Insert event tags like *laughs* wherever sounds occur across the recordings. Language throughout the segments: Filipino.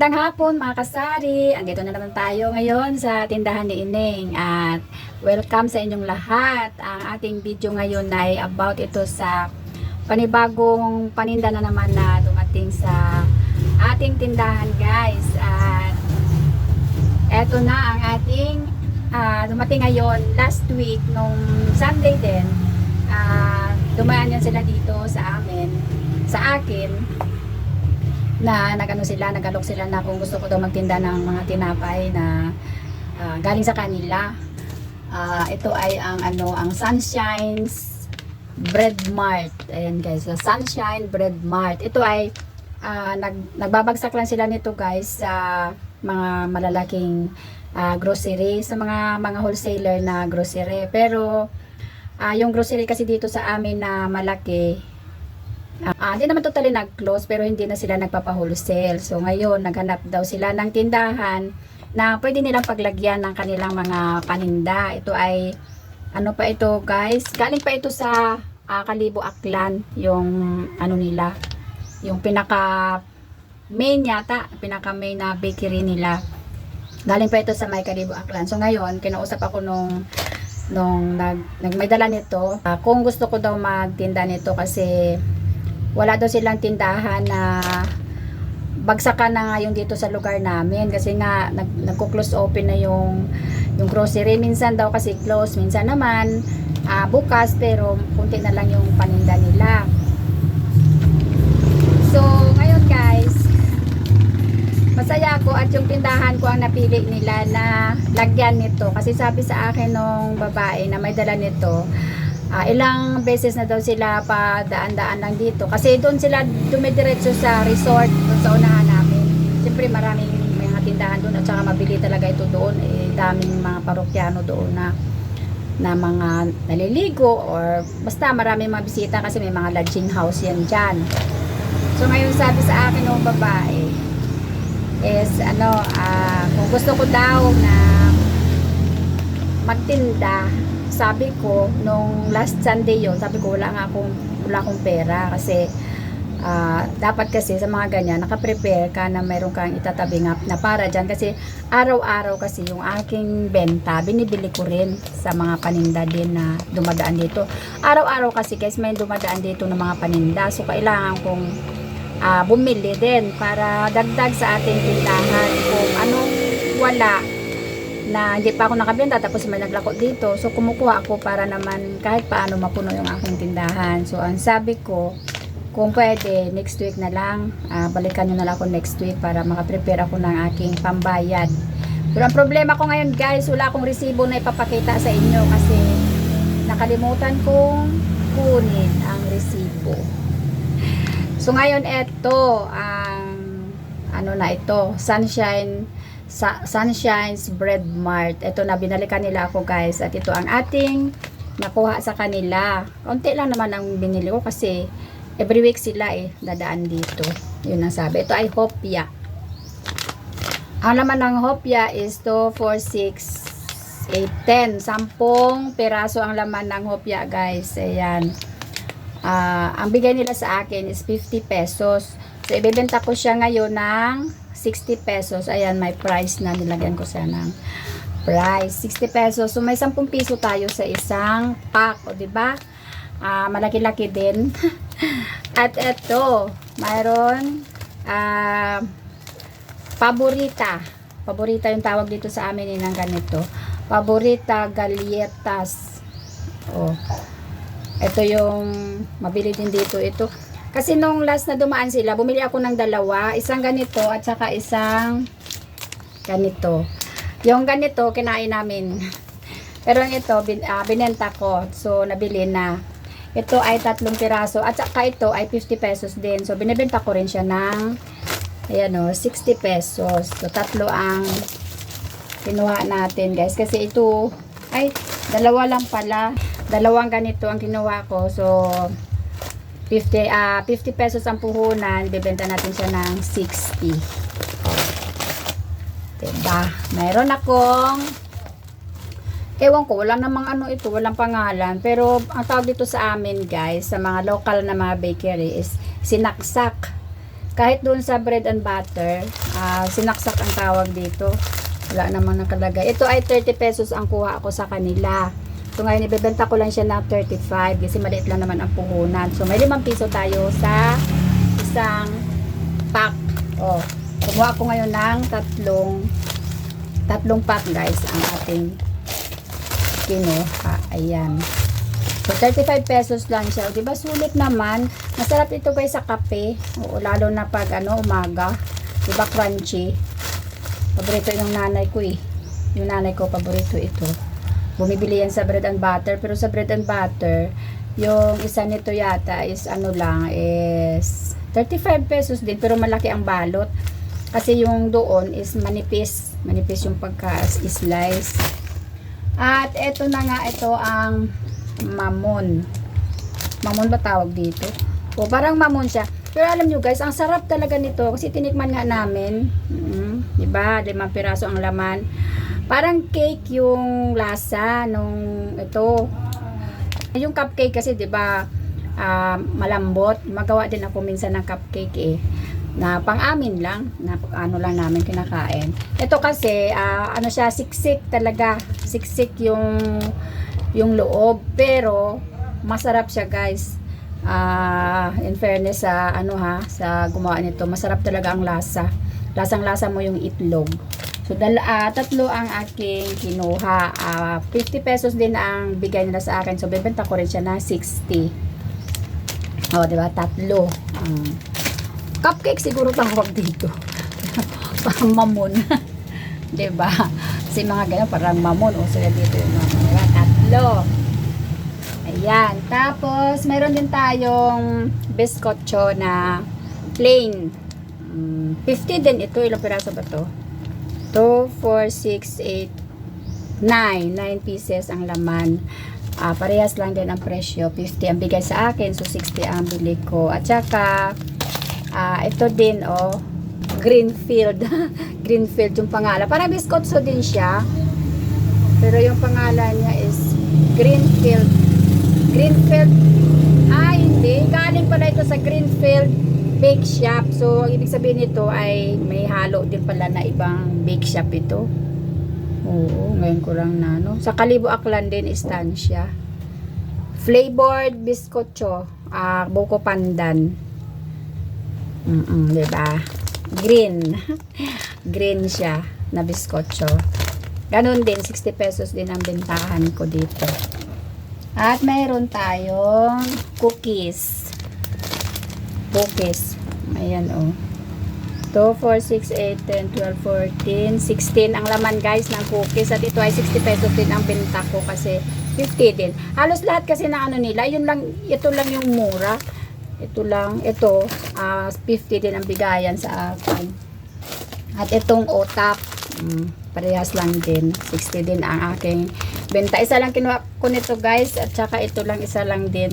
Magandang hapon mga kasari. Andito na naman tayo ngayon sa tindahan ni Ineng at welcome sa inyong lahat. Ang ating video ngayon ay about ito sa panibagong paninda na naman na dumating sa ating tindahan guys. At eto na ang ating ah, dumating ngayon last week nung Sunday din. ah, dumaan yan sila dito sa amin, sa akin na nagano sila, nagalok sila na kung gusto ko daw magtinda ng mga tinapay na ah, galing sa kanila. Ah, ito ay ang ano, ang Sunshine's Bread Mart. Ayan guys, so Sunshine Bread Mart. Ito ay ah, nag, nagbabagsak lang sila nito guys sa mga malalaking ah, grocery, sa mga mga wholesaler na grocery. Pero ah, yung grocery kasi dito sa amin na malaki, Ah, hindi naman totally nag-close pero hindi na sila nagpapa-wholesale. So ngayon, naghanap daw sila ng tindahan na pwede nilang paglagyan ng kanilang mga paninda. Ito ay ano pa ito guys? Galing pa ito sa ah, Kalibo Aklan yung ano nila, yung pinaka main yata, pinaka main na bakery nila. Galing pa ito sa May Kalibo Aklan. So ngayon, kinausap ako nung nung nag, nag may dala nito. Ah, kung gusto ko daw magtinda nito kasi wala daw silang tindahan na bagsakan na nga yung dito sa lugar namin. Kasi nga nag, nagko-close open na yung yung grocery. Minsan daw kasi close minsan naman ah, bukas pero kunti na lang yung paninda nila. So ngayon guys masaya ako at yung tindahan ko ang napili nila na lagyan nito. Kasi sabi sa akin nung babae na may dala nito Ah, ilang beses na daw sila pa daan-daan lang dito. Kasi doon sila dumidiretso sa resort, sa unahan namin. Siyempre maraming mga tindahan doon at saka mabili talaga ito doon. Eh, daming mga parokyano doon na na mga naliligo or basta maraming mga bisita kasi may mga lodging house yan dyan. So ngayon sabi sa akin ng babae is ano, ah, kung gusto ko daw na magtinda sabi ko nung last Sunday yon sabi ko wala nga akong wala akong pera. Kasi ah, dapat kasi sa mga ganyan naka-prepare ka na mayroon kang itatabi nga na para dyan. Kasi araw-araw kasi yung aking benta binibili ko rin sa mga paninda din na dumadaan dito. Araw-araw kasi guys may dumadaan dito ng mga paninda. So kailangan kong ah, bumili din para dagdag sa ating tindahan kung anong wala na hindi pa ako nakabenta tapos may naglako dito. So kumukuha ako para naman kahit paano mapuno yung aking tindahan. So ang sabi ko, kung pwede, next week na lang, ah, balikan nyo na lang ako next week para makaprepare ako ng aking pambayad. Pero ang problema ko ngayon guys, wala akong resibo na ipapakita sa inyo kasi nakalimutan kong kunin ang resibo. So ngayon eto, ang ano na ito, Sunshine sa Sunshine's Bread Mart. Ito na binalikan nila ako guys at ito ang ating nakuha sa kanila. Konti lang naman ang binili ko kasi every week sila eh dadaan dito. Yun ang sabi. Ito ay hopya. Ang laman ng hopya is 2, 4, 6, 8, 10. Sampung peraso ang laman ng hopya guys. Ayan. Ah, ang bigay nila sa akin is 50 pesos. So, ibebenta ko siya ngayon ng 60 pesos. Ayan, may price na nilagyan ko siya ng price. 60 pesos. So, may 10 piso tayo sa isang pack. O, diba? Ah, malaki-laki din. *laughs* At ito, mayroon ah, paborita. Paborita yung tawag dito sa amin eh, ng ganito. Paborita galletas. Oh. Ito yung mabili din dito ito. Kasi nung last na dumaan sila, bumili ako ng dalawa, isang ganito at saka isang ganito. Yung ganito kinain namin. *laughs* Pero yung ito bin, ah, binenta ko. So nabili na. Ito ay tatlong piraso at saka ito ay 50 pesos din. So binibenta ko rin siya ng ayan o, 60 pesos. So tatlo ang kinuha natin guys. Kasi ito ay dalawa lang pala. Dalawang ganito ang kinuha ko. So 50 ah 50 pesos ang puhunan, bebenta natin siya ng 60. Diba? Mayroon akong Ewan ko, wala namang ano ito, walang pangalan. Pero ang tawag dito sa amin guys, sa mga local na mga bakery is sinaksak. kahit doon sa bread and butter, ah, sinaksak ang tawag dito. Wala namang nakalagay. Ito ay 30 pesos ang kuha ko sa kanila. So ngayon, ibebenta ko lang siya ng 35 kasi maliit lang naman ang puhunan. So may 5 piso tayo sa isang pack. Oh, kumuha ko ngayon ng tatlong tatlong pack guys ang ating kinuha. Ayan. So, 35 pesos lang siya. O, Diba, sulit naman. Masarap ito guys sa kape. Oo, lalo na pag ano, umaga. Diba, crunchy. Paborito yung nanay ko eh. Yung nanay ko, paborito ito. Bumibili yan sa bread and butter. Pero sa bread and butter, yung isa nito yata is ano lang, is 35 pesos din. Pero malaki ang balot. Kasi yung doon is manipis. Manipis yung pagka-slice. At ito na nga, ito ang mamon. Mamon ba tawag dito? O parang mamon siya. Pero alam nyo guys, ang sarap talaga nito kasi tinikman nga namin. Mm, 'Di ba? Limang piraso ang laman. Parang cake yung lasa nung ito. Yung cupcake kasi 'di ba? ah, malambot. Magawa din ako minsan ng cupcake eh na pang-amin lang, na ano lang namin kinakain. Ito kasi, ah, ano siya, siksik talaga. Siksik yung, yung loob. Pero, masarap siya guys. Ah, in fairness sa, ano ha, sa gumawa nito, masarap talaga ang lasa. Lasang-lasa mo yung itlog. So, dala, ah, tatlo ang aking kinuha. Ah, 50 pesos din ang bigay nila sa akin. So, bebenta ko rin siya na 60. O, di ba? Tatlo. Um, cupcake siguro tawag dito. *laughs* parang mamon. *laughs* 'Di ba? Kasi mga ganyan parang mamon o sila dito yung mga diba? tatlo. Ayan. Tapos meron din tayong biscotcho na plain. Mm, 50 din ito. Ilang piraso ba to? 2, 4, 6, 8, 9. 9 pieces ang laman. Ah, parehas lang din ang presyo. 50 ang bigay sa akin. So, 60 ang bili ko. At saka, Ah, ito din, oh. Greenfield. *laughs* Greenfield yung pangalan. Parang biskotso din siya. Pero yung pangalan niya is Greenfield. Greenfield. Ah, hindi. Galing pala ito sa Greenfield Bake Shop. So, ang ibig sabihin nito ay may halo din pala na ibang bake shop ito. Oo, ngayon ko lang na, no? Sa Kalibo Aklan din, istansya. Flavored biscotcho. Ah, buko pandan. Mm-mm, di ba? Green. *laughs* Green siya na biskotso. Ganun din, 60 pesos din ang bentahan ko dito. At mayroon tayong cookies. Cookies. Ayan, oh. 2, 4, 6, 8, 10, 12, 14, 16 ang laman guys ng cookies at ito ay 60 pesos din ang benta ko kasi 50 din. Halos lahat kasi na ano nila, yun lang, ito lang yung mura. Ito lang, ito, ah 50 din ang bigayan sa akin. At itong otak, mm, parehas lang din. 60 din ang aking benta. Isa lang kinuha ko nito guys. At saka ito lang, isa lang din.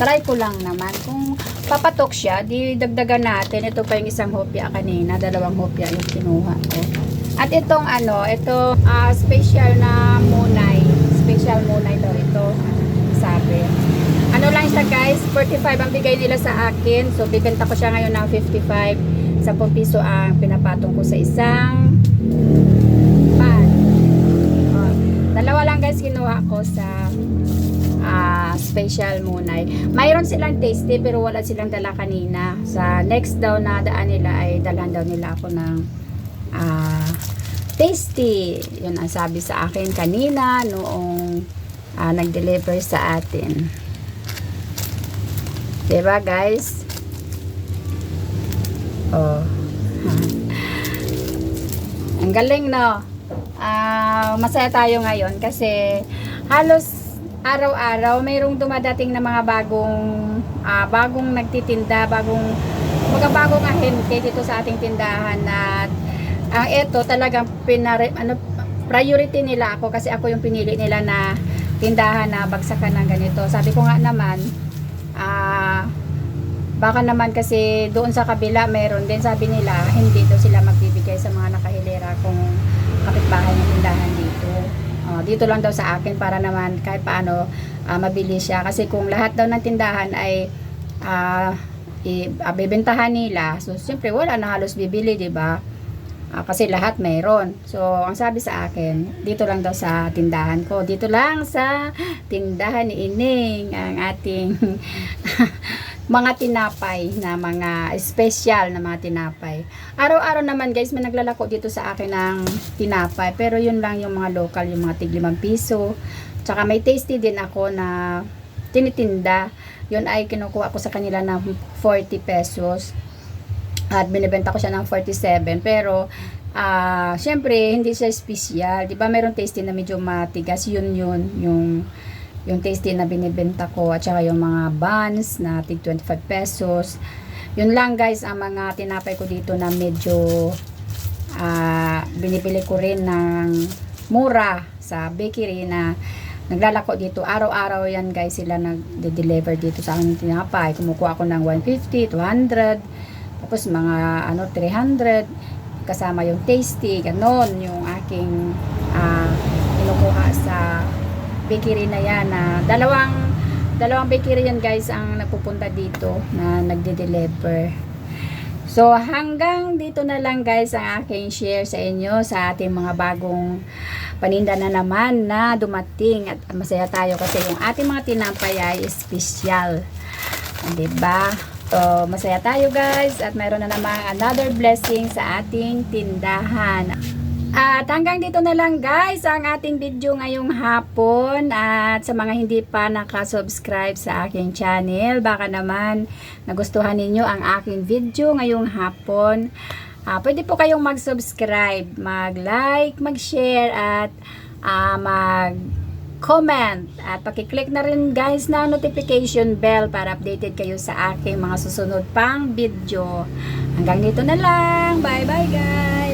Try ko lang naman. Kung papatok siya, di dagdagan natin. Ito pa yung isang hopya kanina. Dalawang hopya yung kinuha ko. At itong ano, ito ah, special na munay. Special munay daw ito. Sabi. Ano lang siya guys, 45 ang bigay nila sa akin. So, bibenta ko siya ngayon ng 55. 10 piso ang pinapatong ko sa isang pan. Oh, dalawa lang guys kinuha ko sa ah, special munay. Mayroon silang tasty pero wala silang dala kanina. Sa next daw na daan nila ay dalan daw nila ako ng ah, tasty. Yun ang sabi sa akin kanina noong ah, nag-deliver sa atin. Diba guys? Oh. *laughs* Ang galing no. Ah, masaya tayo ngayon kasi halos araw-araw mayroong dumadating na mga bagong ah, bagong nagtitinda, bagong mga bagong ahente dito sa ating tindahan at ang ito talagang pinare, ano, priority nila ako kasi ako yung pinili nila na tindahan na bagsakan ng ganito. Sabi ko nga naman, ah, baka naman kasi doon sa kabila meron din sabi nila hindi daw sila magbibigay sa mga nakahilera kung kapitbahay ng tindahan dito. Oh, dito lang daw sa akin para naman kahit paano ah, mabili siya kasi kung lahat daw ng tindahan ay ah, i, ah, bibentahan nila. So, siyempre, wala na halos bibili, di ba? Ah, kasi lahat mayroon. So, ang sabi sa akin, dito lang daw sa tindahan ko. Dito lang sa tindahan ni Ining, ang ating *laughs* mga tinapay na mga special na mga tinapay. Araw-araw naman guys, may naglalako dito sa akin ng tinapay. Pero yun lang yung mga local, yung mga tig 5 piso. Tsaka may tasty din ako na tinitinda. Yun ay kinukuha ko sa kanila ng 40 pesos. At binibenta ko siya ng 47. Pero, ah syempre, hindi siya special. Di ba mayroong tasty na medyo matigas. Yun yun, yung yung tasty na binibenta ko at saka yung mga buns na tig 25 pesos. Yun lang guys ang mga tinapay ko dito na medyo ah binibili ko rin ng mura sa bakery na naglalako dito. Araw-araw yan guys sila nagde-deliver dito sa aking tinapay. Kumukuha ako ng 150, 200, tapos mga ano 300 kasama yung tasty, ganon yung aking ah kinukuha sa bakery na yan na dalawang dalawang bakery yan guys ang nagpupunta dito na nagde-deliver. So hanggang dito na lang guys ang aking share sa inyo sa ating mga bagong paninda na naman na dumating at masaya tayo kasi yung ating mga tinapay ay special. 'Di ba? So masaya tayo guys at mayroon na namang another blessing sa ating tindahan. At hanggang dito na lang guys ang ating video ngayong hapon. At sa mga hindi pa nakasubscribe sa aking channel baka naman nagustuhan ninyo ang aking video ngayong hapon. Ah, pwede po kayong mag-subscribe mag-like, mag-share at ah, mag comment at pakiclick na rin guys na notification bell para updated kayo sa aking mga susunod pang video. Hanggang dito na lang. Bye bye guys